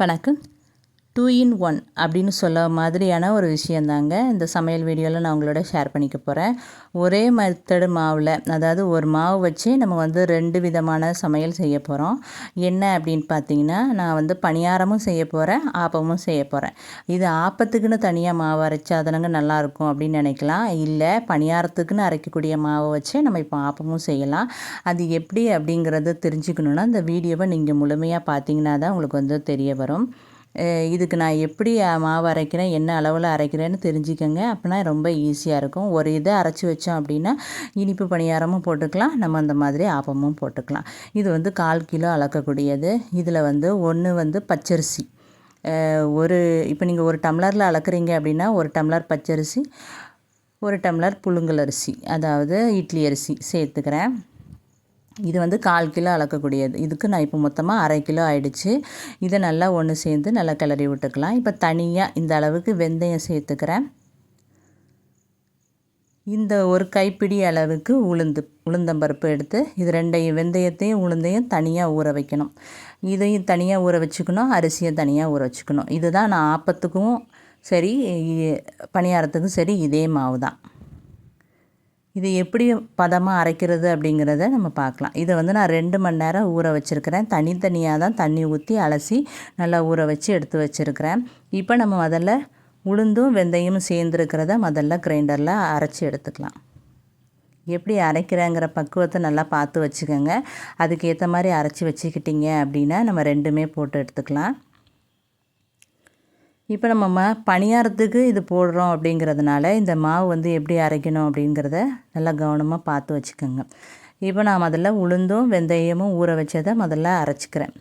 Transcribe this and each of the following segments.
வணக்கம். Two in one அப்படின்னு சொல்ல மாதிரியான ஒரு விஷயந்தாங்க. இந்த சமையல் வீடியோவில் நான் உங்களோட ஷேர் பண்ணிக்க போகிறேன் ஒரே மெத்தடு மாவில் அதாவது ஒரு மாவு வச்சு நம்ம வந்து ரெண்டு விதமான சமையல் செய்ய போகிறோம் என்ன அப்படின்னு பார்த்தீங்கன்னா நான் வந்து பணியாரமும் செய்ய போகிறேன் ஆப்பமும் செய்ய போகிறேன் இது ஆப்பத்துக்குன்னு தனியாக மாவு அரைச்சா அதனங்க நல்லாயிருக்கும் அப்படின்னு நினைக்கலாம். இல்லை பணியாரத்துக்குன்னு அரைக்கக்கூடிய மாவை வச்சு நம்ம இப்போ ஆப்பமும் செய்யலாம். அது எப்படி அப்படிங்கிறத தெரிஞ்சுக்கணுன்னா இந்த வீடியோவை நீங்கள் முழுமையாக பார்த்தீங்கன்னா தான் உங்களுக்கு வந்து தெரிய வரும். இதுக்கு நான் எப்படி மாவு அரைக்கிறேன் என்ன அளவில் அரைக்கிறேன்னு தெரிஞ்சுக்கோங்க. அப்படின்னா ரொம்ப ஈஸியாக இருக்கும். ஒரு இதை அரைச்சி வச்சோம் அப்படின்னா இனிப்பு பணியாரமும் போட்டுக்கலாம். நம்ம அந்த மாதிரி ஆப்பமும் போட்டுக்கலாம். இது வந்து கால் கிலோ அளக்கக்கூடியது. இதில் வந்து ஒன்று வந்து பச்சரிசி. ஒரு இப்போ நீங்கள் ஒரு டம்ளரில் அளக்குறீங்க அப்படின்னா ஒரு டம்ளர் பச்சரிசி ஒரு டம்ளர் புழுங்கல் அரிசி அதாவது இட்லி அரிசி சேர்த்துக்கிறேன். இது வந்து கால் கிலோ அளக்கக்கூடியது. இதுக்கு நான் இப்போ மொத்தமாக அரை கிலோ ஆயிடுச்சு. இதை நல்லா ஒன்று சேர்ந்து நல்லா கிளறி விட்டுக்கலாம். இப்போ தனியாக இந்த அளவுக்கு வெந்தயம் சேர்த்துக்கிறேன். இந்த ஒரு கைப்பிடி அளவுக்கு உளுந்து உளுந்தம்பருப்பு எடுத்து இது ரெண்டையும் வெந்தயத்தையும் உளுந்தையும் தனியாக ஊற வைக்கணும். இதையும் தனியாக ஊற வச்சுக்கணும். அரிசியை தனியாக ஊற வச்சுக்கணும். இதுதான் நான் ஆப்பத்துக்கும் சரி பணியாரத்துக்கும் சரி இதே மாவு தான் இது எப்படி பதமாக அரைக்கிறது அப்படிங்கிறத நம்ம பார்க்கலாம். இதை வந்து நான் ரெண்டு மணி நேரம் ஊற வச்சுருக்கிறேன். தனித்தனியாக தான் தண்ணி ஊற்றி அலசி நல்லா ஊற வச்சு எடுத்து வச்சுருக்கிறேன். இப்போ நம்ம முதல்ல உளுந்தும் வெந்தயமும் சேர்ந்துருக்கிறத முதல்ல கிரைண்டரில் அரைச்சி எடுத்துக்கலாம். எப்படி அரைக்கிறேங்கிற பக்குவத்தை நல்லா பார்த்து வச்சுக்கோங்க. அதுக்கேற்ற மாதிரி அரைச்சி வச்சுக்கிட்டிங்க அப்படின்னா நம்ம ரெண்டுமே போட்டு எடுத்துக்கலாம். இப்போ நம்ம பணியாரத்துக்கு இது போடுறோம் அப்படிங்கிறதுனால இந்த மாவு வந்து எப்படி அரைக்கணும் அப்படிங்கிறத நல்லா கவனமாக பார்த்து வச்சுக்கோங்க. இப்போ நான் முதல்ல உளுந்தும் வெந்தயமும் ஊற வச்சதை முதல்ல அரைச்சிக்கிறேன்.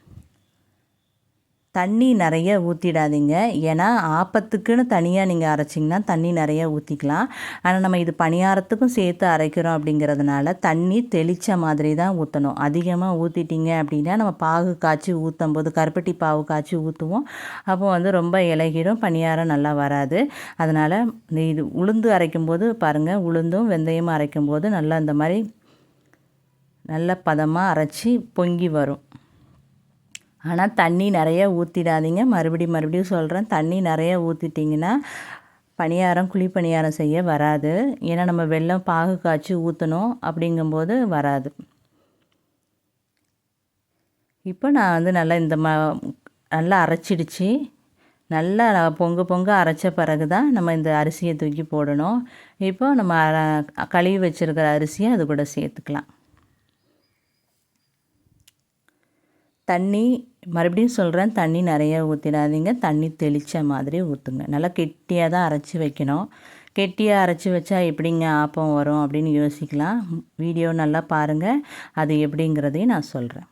தண்ணி நிறைய ஊற்றிடாதீங்க ஏன்னா ஆப்பத்துக்குன்னு தனியாக நீங்கள் அரைச்சிங்கன்னா தண்ணி நிறைய ஊற்றிக்கலாம் ஆனால் நம்ம இது பணியாரத்துக்கும் சேர்த்து அரைக்கிறோம் அப்படிங்கிறதுனால தண்ணி தெளித்த மாதிரி தான் ஊற்றணும் அதிகமாக ஊற்றிட்டீங்க அப்படின்னா நம்ம பாகு காய்ச்சி ஊற்றும் போது கருப்பட்டி பாவு காய்ச்சி ஊற்றுவோம் அப்போ வந்து ரொம்ப இலகிடும் பணியாரம் நல்லா வராது. அதனால் இது உளுந்து அரைக்கும் போது பாருங்கள் உளுந்தும் வெந்தயமும் அரைக்கும் போது நல்லா இந்த மாதிரி நல்ல பதமாக அரைச்சி பொங்கி வரும். ஆனால் தண்ணி நிறைய ஊற்றிடாதீங்க மறுபடியும் மறுபடியும் சொல்கிறேன் தண்ணி நிறைய ஊற்றிட்டிங்கன்னா பணியாரம் குழி பணியாரம் செய்ய வராது. ஏன்னா நம்ம வெள்ளம் பாகு காய்ச்சி ஊற்றணும் அப்படிங்கும்போது வராது. இப்போ நான் வந்து நல்லா இந்த ம நல்லா அரைச்சிடுச்சு. நல்லா பொங்கு பொங்க அரைச்ச பிறகு தான் நம்ம இந்த அரிசியை தூக்கி போடணும். இப்போ நம்ம கழுவி வச்சுருக்கிற அரிசியை அது கூட சேர்த்துக்கலாம். தண்ணி மறுபடியும் சொல்கிறேன் தண்ணி நிறைய ஊற்றிடாதீங்க தண்ணி தெளித்த மாதிரி ஊற்றுங்க நல்லா கெட்டியாக தான் அரைச்சி வைக்கணும். கெட்டியாக அரைச்சி வச்சா எப்படிங்க ஆப்பம் வரும் அப்படின்னு யோசிக்கலாம். வீடியோ நல்லா பாருங்கள் அது எப்படிங்கிறதையும் நான் சொல்கிறேன்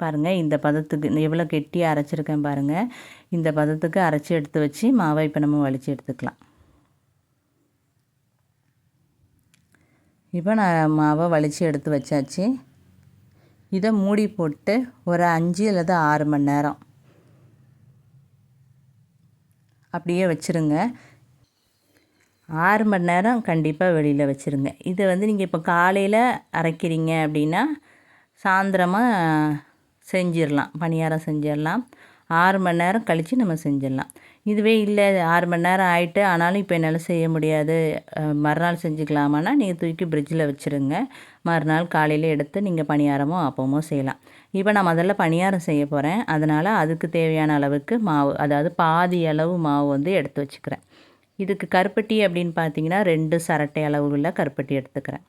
பாருங்கள் இந்த பதத்துக்கு எவ்வளோ கெட்டியாக அரைச்சிருக்கேன் பாருங்கள் இந்த பதத்துக்கு அரைச்சி எடுத்து வச்சு மாவை இப்போ நம்ம வலித்து எடுத்துக்கலாம். இப்போ நான் மாவை வலித்து எடுத்து வச்சாச்சு. இதை மூடி போட்டு ஒரு அஞ்சு அல்லது ஆறு மணி நேரம். அப்படியே வச்சுருங்க. ஆறு மணி நேரம் கண்டிப்பாக வெளியில் வச்சுருங்க. இதை வந்து நீங்கள் இப்போ காலையில் அரைக்கிறீங்க அப்படின்னா சாயந்தரமாக செஞ்சிடலாம். பணியாரம் செஞ்சிடலாம். ஆறு மணி நேரம் கழித்து நம்ம செஞ்சிடலாம். இதுவே இல்லை ஆறு மணி நேரம் ஆகிட்டு ஆனாலும் இப்போ என்னால் செய்ய முடியாது. மறுநாள் செஞ்சுக்கலாமான்னா நீங்கள் தூக்கி ஃப்ரிட்ஜில் வச்சுருங்க. மறுநாள் காலையில் எடுத்து நீங்கள் பணியாரமோ அப்பமோ செய்யலாம். இப்போ நான் முதல்ல பணியாரம் செய்ய போகிறேன் அதனால் அதுக்கு தேவையான அளவுக்கு மாவு அதாவது பாதி அளவு மாவு வந்து எடுத்து வச்சுக்கிறேன். இதுக்கு கருப்பட்டி அப்படின்னு பார்த்தீங்கன்னா ரெண்டு சரட்டை அளவு உள்ள கருப்பட்டி எடுத்துக்கிறேன்.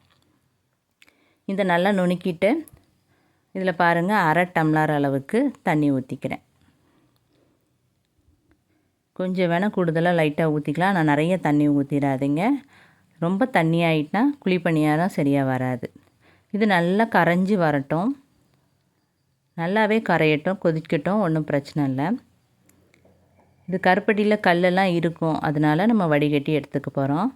இதை நல்லா நுணுக்கிட்டு இதில் பாருங்கள் அரை டம்ளர் அளவுக்கு தண்ணி ஊற்றிக்கிறேன் கொஞ்சம் வேணால் கூடுதலாக லைட்டாக ஊற்றிக்கலாம் ஆனால் நிறைய தண்ணி ஊற்றிடாதீங்க ரொம்ப தண்ணி ஆகிட்டுனா குழி சரியாக வராது. இது நல்லா கரைஞ்சி வரட்டும். நல்லாவே கரையட்டும் கொதிக்கட்டும் ஒன்றும் பிரச்சனை இல்லை. இது கருப்பட்டியில் கல்லெல்லாம் இருக்கும். அதனால் நம்ம வடிகட்டி எடுத்துக்க போகிறோம்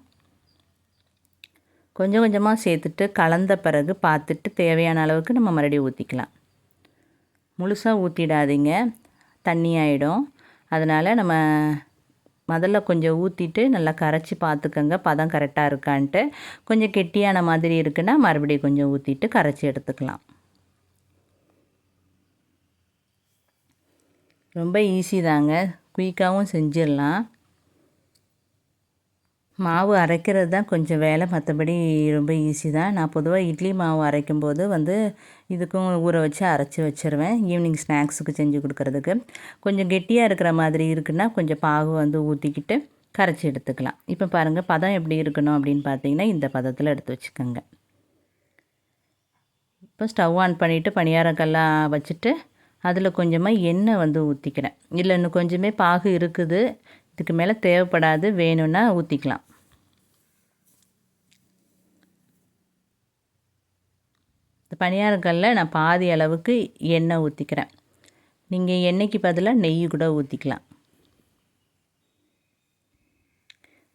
கொஞ்சம் கொஞ்சமாக சேர்த்துட்டு கலந்த பிறகு பார்த்துட்டு தேவையான அளவுக்கு நம்ம மறுபடியும் ஊற்றிக்கலாம் முழுசாக ஊற்றிடாதீங்க தண்ணி ஆகிடும் அதனால் நம்ம முதல்ல கொஞ்சம் ஊற்றிட்டு நல்லா கரைச்சி பார்த்துக்கோங்க பதம் கரெக்டாக இருக்கான்ட்டு. கொஞ்சம் கெட்டியான மாதிரி இருக்குன்னா மறுபடியும் கொஞ்சம் ஊற்றிட்டு கரைச்சி எடுத்துக்கலாம். ரொம்ப ஈஸி தாங்க. குயிக்காகவும் செஞ்சிடலாம். மாவு அரைக்கிறது தான் கொஞ்சம் வேலை. மற்றபடி ரொம்ப ஈஸி தான். நான் பொதுவாக இட்லி மாவு அரைக்கும் போது வந்து இதுக்கும் ஊற வச்சு அரைச்சி வச்சுருவேன். ஈவினிங் ஸ்நாக்ஸுக்கு செஞ்சு கொடுக்குறதுக்கு. கொஞ்சம் கெட்டியாக இருக்கிற மாதிரி இருக்குன்னா கொஞ்சம் பாகு வந்து ஊற்றிக்கிட்டு கரைச்சி எடுத்துக்கலாம். இப்போ பாருங்கள் பதம் எப்படி இருக்கணும் அப்படின்னு பார்த்தீங்கன்னா இந்த பதத்தில் எடுத்து வச்சுக்கோங்க. இப்போ ஸ்டவ் ஆன் பண்ணிவிட்டு பணியாரக்கல்லாம் வச்சுட்டு அதில் கொஞ்சமாக எண்ணெய் வந்து ஊற்றிக்கிறேன் இல்லை இன்னும் கொஞ்சமே பாகு இருக்குது. இதுக்கு மேலே தேவைப்படாது. வேணும்னா ஊற்றிக்கலாம் பணியாரங்களில் நான் பாதி அளவுக்கு எண்ணெய் ஊற்றிக்கிறேன் நீங்கள் எண்ணெய்க்கு பதிலாக நெய் கூட ஊற்றிக்கலாம்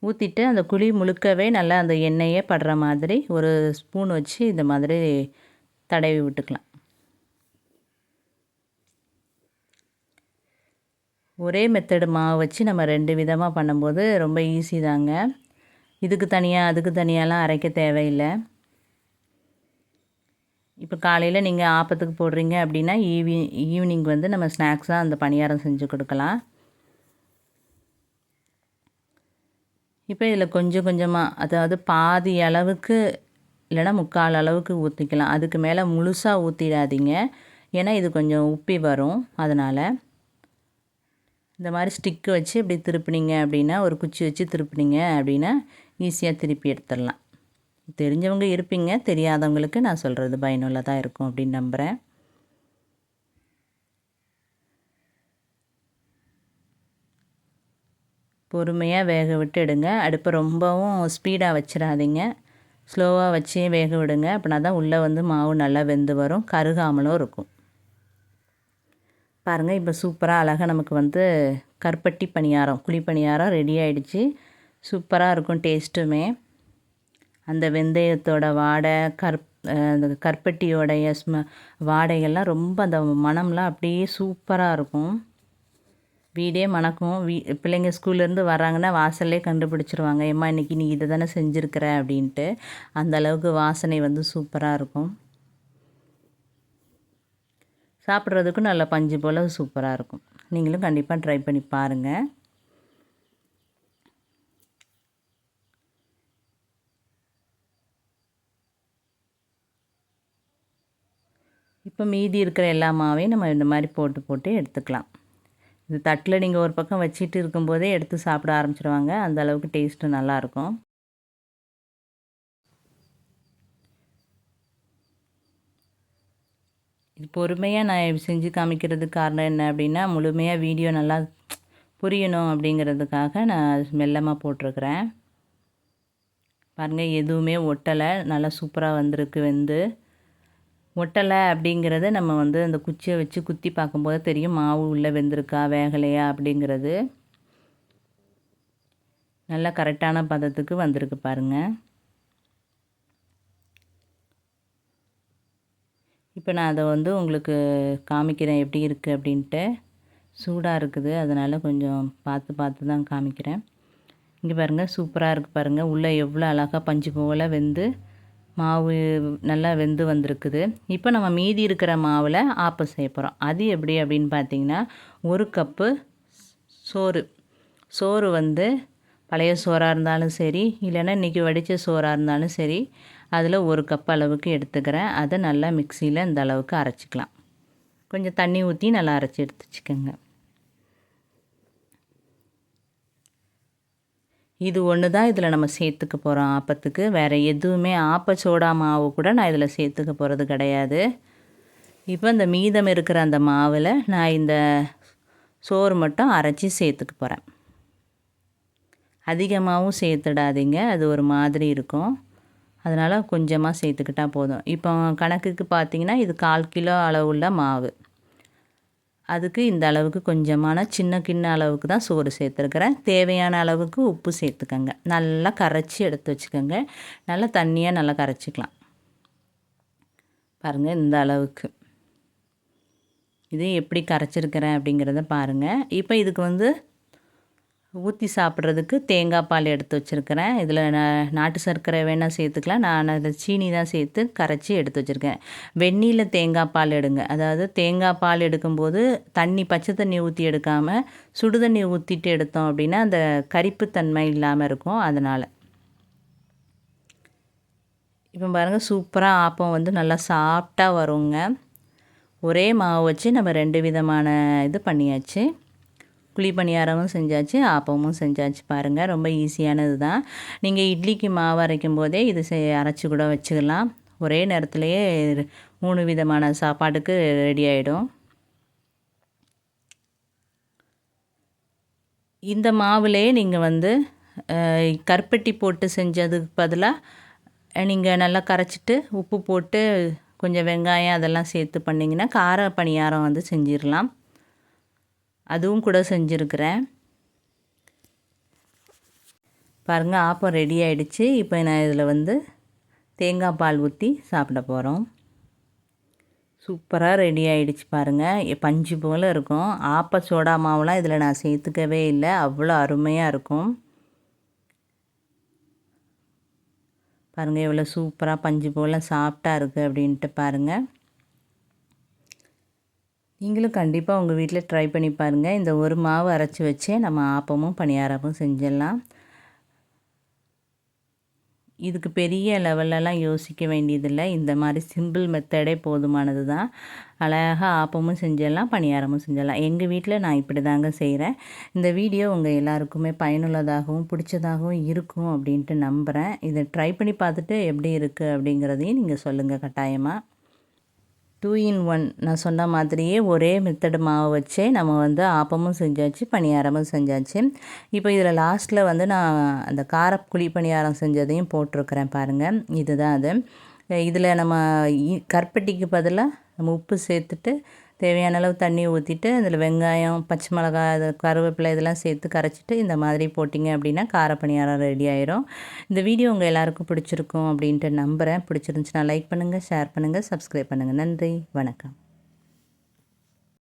ஊற்றிட்டு அந்த குழி முழுக்கவே நல்லா அந்த எண்ணெயே படுற மாதிரி ஒரு ஸ்பூன் வச்சு இந்த மாதிரி தடவி விட்டுக்கலாம். ஒரே மெத்தடு மாவு வச்சு நம்ம ரெண்டு விதமாக பண்ணும்போது ரொம்ப ஈஸி தாங்க. இதுக்கு தனியாக அதுக்கு தனியாலாம் அரைக்க தேவையில்லை. இப்போ காலையில் நீங்கள் ஆப்பத்துக்கு போடுறீங்க அப்படின்னா ஈவி ஈவினிங் வந்து நம்ம ஸ்நாக்ஸாக அந்த பணியாரம் செஞ்சு கொடுக்கலாம். இப்போ இதில் கொஞ்சம் கொஞ்சமாக அதாவது பாதி அளவுக்கு இல்லைனா முக்கால் அளவுக்கு ஊற்றிக்கலாம் அதுக்கு மேலே முழுசாக ஊற்றிடாதீங்க ஏன்னா இது கொஞ்சம் உப்பி வரும். அதனால் இந்த மாதிரி ஸ்டிக்கு வச்சு இப்படி திருப்பினீங்க அப்படின்னா ஒரு குச்சி வச்சு திருப்பினீங்க அப்படின்னா ஈஸியாக திருப்பி எடுத்துடலாம். தெரிஞ்சவங்க இருப்பீங்க தெரியாதவங்களுக்கு நான் சொல்கிறது பயனுள்ளதாக இருக்கும் அப்படின்னு நம்புகிறேன் பொறுமையாக வேக விட்டு எடுங்க. அடுப்பை ரொம்பவும் ஸ்பீடாக வச்சிடாதீங்க. ஸ்லோவாக வச்சே வேக விடுங்க. அப்படின்னா தான் உள்ளே வந்து மாவு நல்லா வெந்து வரும். கருகாமலும் இருக்கும். பாருங்கள் இப்போ சூப்பராக அழகாக நமக்கு வந்து கருப்பட்டி பணியாரம் குழி பணியாரம் ரெடி ஆகிடுச்சு சூப்பராக இருக்கும் டேஸ்ட்டுமே அந்த வெந்தயத்தோட வாடை கற் அந்த கற்பட்டியோடைய ஸ்ம வாடைகள்லாம் ரொம்ப அந்த மனம்லாம் அப்படியே சூப்பராக இருக்கும். வீடே மணக்கும். வீ பிள்ளைங்க ஸ்கூல்லேருந்து வர்றாங்கன்னா வாசல்லே கண்டுபிடிச்சிருவாங்க. ஏம்மா இன்றைக்கி நீ இதை தானே செஞ்சுருக்கிற? அப்படின்ட்டு. அந்த அளவுக்கு வாசனை வந்து சூப்பராக இருக்கும். சாப்பிட்றதுக்கும் நல்ல பஞ்சு போல் சூப்பராக இருக்கும். நீங்களும் கண்டிப்பாக ட்ரை பண்ணி பாருங்கள் இப்போ மீதி இருக்கிற எல்லா மாவையும் நம்ம இந்த மாதிரி போட்டு போட்டு எடுத்துக்கலாம். இது தட்டில் நீங்கள் ஒரு பக்கம் வச்சுட்டு இருக்கும்போதே எடுத்து சாப்பிட ஆரம்பிச்சிருவாங்க. அந்த அளவுக்கு டேஸ்ட்டு நல்லாயிருக்கும். இது பொறுமையாக நான் செஞ்சு காமிக்கிறதுக்கு காரணம் என்ன அப்படின்னா முழுமையாக வீடியோ நல்லா புரியணும் அப்படிங்கிறதுக்காக நான் மெல்லமாக போட்டிருக்கிறேன். பாருங்கள் எதுவுமே ஒட்டலை. நல்லா சூப்பராக வந்திருக்கு வெந்து. ஒட்டலை அப்படிங்கிறத நம்ம வந்து அந்த குச்சியை வச்சு குத்தி பார்க்கும்போது தெரியும் மாவு உள்ளே வெந்திருக்கா வேகலையா அப்படிங்கிறது. நல்லா கரெக்டான பதத்துக்கு வந்திருக்கு பாருங்கள் இப்போ நான் அதை வந்து உங்களுக்கு காமிக்கிறேன் எப்படி இருக்குது அப்படின்ட்டு. சூடாக இருக்குது அதனால் கொஞ்சம் பார்த்து பார்த்து தான் காமிக்கிறேன். இங்கே பாருங்கள் சூப்பராக இருக்குது பாருங்கள் உள்ளே எவ்வளோ அழகாக பஞ்சு போல் வெந்து மாவு நல்லா வெந்து வந்திருக்குது. இப்போ நம்ம மீதி இருக்கிற மாவில் ஆப்பம் செய்ய போகிறோம் அது எப்படி அப்படின்னு பார்த்தீங்கன்னா ஒரு கப்பு சோறு. சோறு வந்து பழைய சோறாக இருந்தாலும் சரி இல்லைன்னா இன்றைக்கி வடித்த சோறாக இருந்தாலும் சரி அதில் ஒரு கப் அளவுக்கு எடுத்துக்கிறேன். அதை நல்லா மிக்சியில் இந்த அளவுக்கு அரைச்சிக்கலாம். கொஞ்சம் தண்ணி ஊற்றி நல்லா அரைச்சி எடுத்து வச்சுக்கோங்க. இது ஒன்று தான் இதில் நம்ம சேர்த்துக்க போகிறோம் ஆப்பத்துக்கு. வேறு எதுவுமே ஆப்பச்சோடா மாவு கூட நான் இதில் சேர்த்துக்க போகிறது கிடையாது. இப்போ இந்த மீதம் இருக்கிற அந்த மாவில் நான் இந்த சோறு மட்டும் அரைச்சி சேர்த்துக்க போகிறேன் அதிகமாகவும் சேர்த்துடாதீங்க. அது ஒரு மாதிரி இருக்கும். அதனால் கொஞ்சமாக சேர்த்துக்கிட்டால் போதும். இப்போ கணக்குக்கு பார்த்தீங்கன்னா இது கால் கிலோ அளவுள்ள மாவு. அதுக்கு இந்த அளவுக்கு கொஞ்சமான சின்ன கிண்ண அளவுக்கு தான் சோறு சேர்த்துருக்குறேன். தேவையான அளவுக்கு உப்பு சேர்த்துக்கோங்க. நல்லா கரைச்சி எடுத்து வச்சுக்கோங்க. நல்லா தண்ணியாக நல்லா கரைச்சிக்கலாம். பாருங்கள் இந்த அளவுக்கு. இது எப்படி கரைச்சிருக்கிறேன் அப்படிங்கிறத பாருங்கள் இப்போ இதுக்கு வந்து ஊற்றி சாப்பிட்றதுக்கு தேங்காய் பால் எடுத்து வச்சுருக்கிறேன். இதில் நான் நாட்டு சர்க்கரை வேணால் சேர்த்துக்கலாம். நான் அதை சீனி தான் சேர்த்து கரைச்சி எடுத்து வச்சுருக்கேன். வெந்நீரில் தேங்காய் பால் எடுங்க. அதாவது தேங்காய் பால் எடுக்கும்போது தண்ணி பச்சை தண்ணி ஊற்றி எடுக்காமல் சுடு தண்ணி ஊற்றிட்டு எடுத்தோம் அப்படின்னா அந்த கரிப்புத்தன்மை இல்லாமல் இருக்கும். அதனால் இப்போ பாருங்கள் சூப்பராக ஆப்பம் வந்து நல்லா சாஃப்டாக வருங்க. ஒரே மாவு வச்சு நம்ம ரெண்டு விதமான இது பண்ணியாச்சு. குழி பணியாரமும் செஞ்சாச்சு ஆப்பமும் செஞ்சாச்சு பாருங்கள் ரொம்ப ஈஸியானது தான். நீங்கள் இட்லிக்கு மாவு அரைக்கும் போதே இது செ அரைச்சி கூட வச்சுக்கலாம். ஒரே நேரத்துலையே மூணு விதமான சாப்பாட்டுக்கு ரெடி ஆகிடும் இந்த மாவுலேயே நீங்கள் வந்து கருப்பட்டி போட்டு செஞ்சதுக்கு பதிலாக நீங்கள் நல்லா கரைச்சிட்டு உப்பு போட்டு கொஞ்சம் வெங்காயம் அதெல்லாம் சேர்த்து பண்ணிங்கன்னா கார பணியாரம் வந்து செஞ்சிடலாம். அதுவும் கூட செஞ்சுருக்கிறேன். பாருங்கள் ஆப்பம் ரெடி ஆகிடுச்சு இப்போ நான் இதில் வந்து தேங்காய் பால் ஊற்றி சாப்பிட போகிறோம் சூப்பராக ரெடி ஆகிடுச்சு பாருங்கள் பஞ்சு போல் இருக்கும். ஆப்ப சோடா மாவுலாம் இதில் நான் சேர்த்துக்கவே இல்லை. அவ்வளோ அருமையாக இருக்கும். பாருங்கள் எவ்வளோ சூப்பராக பஞ்சு போல் சாஃப்டாக இருக்குது அப்படின்ட்டு பாருங்கள் நீங்களும் கண்டிப்பாக உங்கள் வீட்டில் ட்ரை பண்ணி பாருங்கள் இந்த ஒரு மாவு அரைச்சி வச்சே நம்ம ஆப்பமும் பணியாரமும் செஞ்சிடலாம். இதுக்கு பெரிய லெவல்லலாம் யோசிக்க வேண்டியதில்லை. இந்த மாதிரி சிம்பிள் மெத்தடே போதுமானது தான் அழகாக ஆப்பமும் செஞ்சிடலாம் பணியாரமும் செஞ்சிடலாம். எங்கள் வீட்டில் நான் இப்படி தாங்க செய்கிறேன் இந்த வீடியோ உங்கள் எல்லாருக்குமே பயனுள்ளதாகவும் பிடிச்சதாகவும் இருக்கும் அப்படின்ட்டு நம்புகிறேன் இதை ட்ரை பண்ணி பார்த்துட்டு எப்படி இருக்குது அப்படிங்கிறதையும் நீங்கள் சொல்லுங்கள் கட்டாயமாக டூ இன் ஒன் நான் சொன்ன மாதிரியே ஒரே மெத்தடு மாவு வச்சே நம்ம வந்து ஆப்பமும் செஞ்சாச்சு பணியாரமும் செஞ்சாச்சு. இப்போ இதில் லாஸ்ட்டில் வந்து நான் அந்த கார குழி பணியாரம் செஞ்சதையும் போட்டிருக்கிறேன் பாருங்கள் இதுதான் அது. இதில் நம்ம கற்பட்டிக்கு பதிலாக நம்ம உப்பு சேர்த்துட்டு தேவையான அளவு தண்ணி ஊற்றிட்டு அதில் வெங்காயம் பச்சை மிளகாய் அது கருவேப்பிலை இதெல்லாம் சேர்த்து கரைச்சிட்டு இந்த மாதிரி போட்டிங்க அப்படின்னா கார பணியாரம் ரெடி ஆயிரும். இந்த வீடியோ உங்கள் எல்லாருக்கும் பிடிச்சிருக்கும் அப்படின்ட்டு நம்புகிறேன் பிடிச்சிருந்துச்சுன்னா லைக் பண்ணுங்கள் ஷேர் பண்ணுங்கள் சப்ஸ்கிரைப் பண்ணுங்கள் நன்றி வணக்கம்.